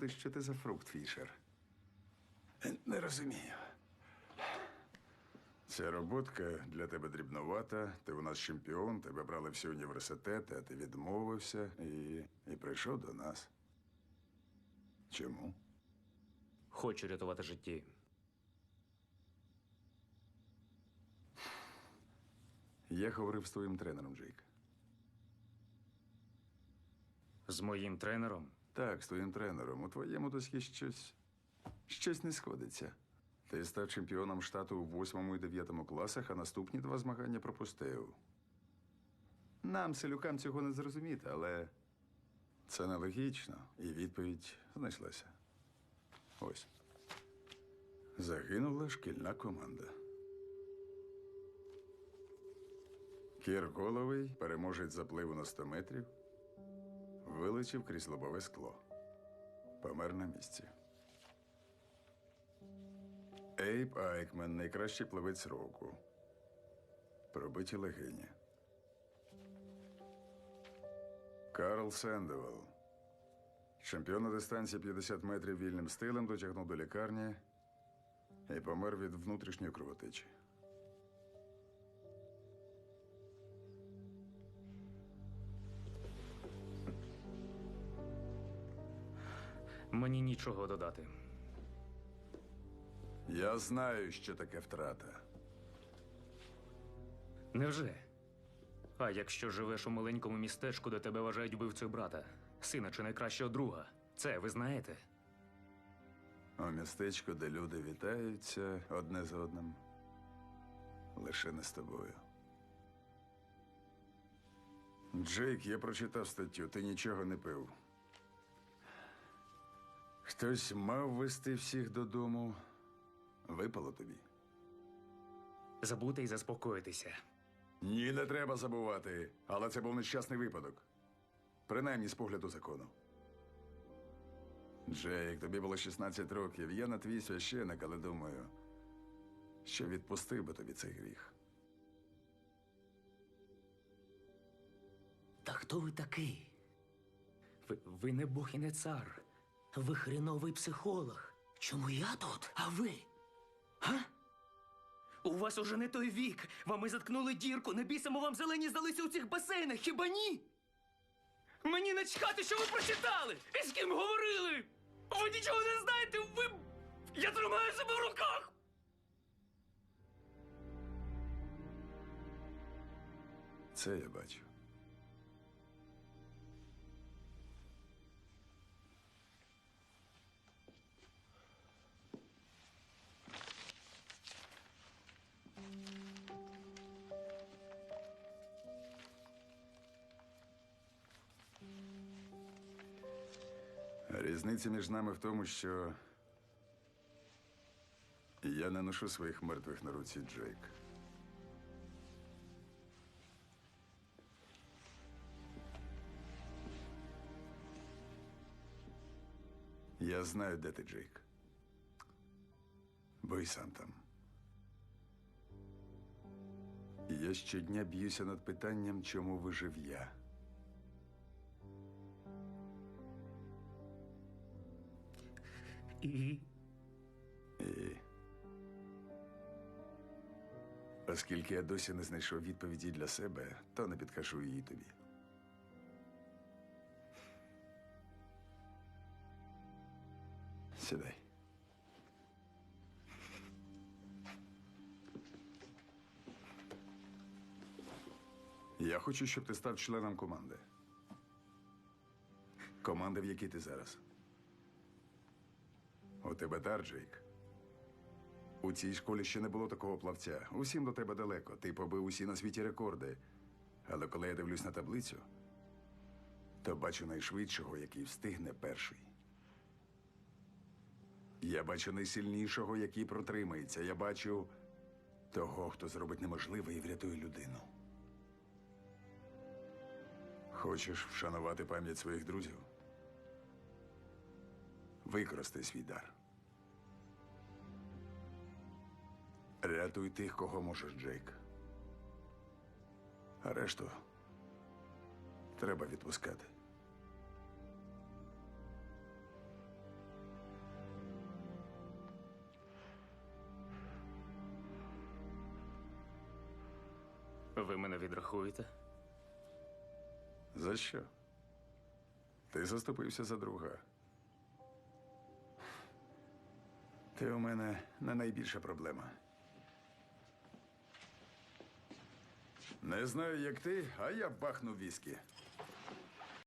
збагнути, що ти за фрукт, Фішер. Не розумію. Ця роботка для тебе дрібновата. Ти у нас чемпіон, тебе брали всі університети, а ти відмовився і, і прийшов до нас. Чому? Хочу рятувати житті. Я говорив з твоїм тренером, Джейк. З моїм тренером. Так, з твоїм тренером. У твоєму досі щось. щось не сходиться. Ти став чемпіоном штату у восьмому і дев'ятому класах, а наступні два змагання пропустив. Нам, селюкам, цього не зрозуміти, але це нелогічно. І відповідь знайшлася. Ось. Загинула шкільна команда. Кір Головий, переможець запливу на 100 метрів, вилетів крізь лобове скло. Помер на місці. Ейб Айкмен, найкращий плавець року. Пробиті легені. Карл Сендевел. Чемпіон на дистанції 50 метрів вільним стилем дотягнув до лікарні і помер від внутрішньої кровотечі. Мені нічого додати. Я знаю, що таке втрата. Невже? А якщо живеш у маленькому містечку, де тебе вважають вбивцею брата, сина чи найкращого друга, це ви знаєте? У містечку, де люди вітаються одне з одним. Лише не з тобою. Джейк, я прочитав статтю, ти нічого не пив. Хтось мав вести всіх додому. Випало тобі. Забути і заспокоїтися. Ні, не треба забувати. Але це був нещасний випадок. Принаймні з погляду закону. Джейк, тобі було 16 років. Я на твій священик, але думаю, що відпустив би тобі цей гріх. Та хто ви такий? Ви, ви не Бог і не цар. Ви хреновий психолог. Чому я тут? А ви? Га? У вас уже не той вік. Вами заткнули дірку. Не бісимо вам зелені здалися у цих басейнах, хіба ні? Мені начхати, що ви прочитали! І з ким говорили! Ви нічого не знаєте! Ви. Я тримаю себе в руках! Це я бачу. Різниця між нами в тому, що я не ношу своїх мертвих на руці, Джейк. Я знаю, де ти, Джейк. Бо й сам там. Я щодня б'юся над питанням, чому вижив я. І. І... Оскільки я досі не знайшов відповіді для себе, то не підкажу її тобі. Сідай. Я хочу, щоб ти став членом команди. Команди, в якій ти зараз. У тебе дар, Джейк. У цій школі ще не було такого плавця. Усім до тебе далеко. Ти побив усі на світі рекорди. Але коли я дивлюсь на таблицю, то бачу найшвидшого, який встигне перший. Я бачу найсильнішого, який протримається. Я бачу того, хто зробить неможливе і врятує людину. Хочеш вшанувати пам'ять своїх друзів? Використай свій дар. Рятуй тих, кого можеш, Джейк. А решту треба відпускати. Ви мене відрахуєте? За що? Ти заступився за друга. Ти у мене не найбільша проблема. Не знаю, як ти, а я бахну віскі.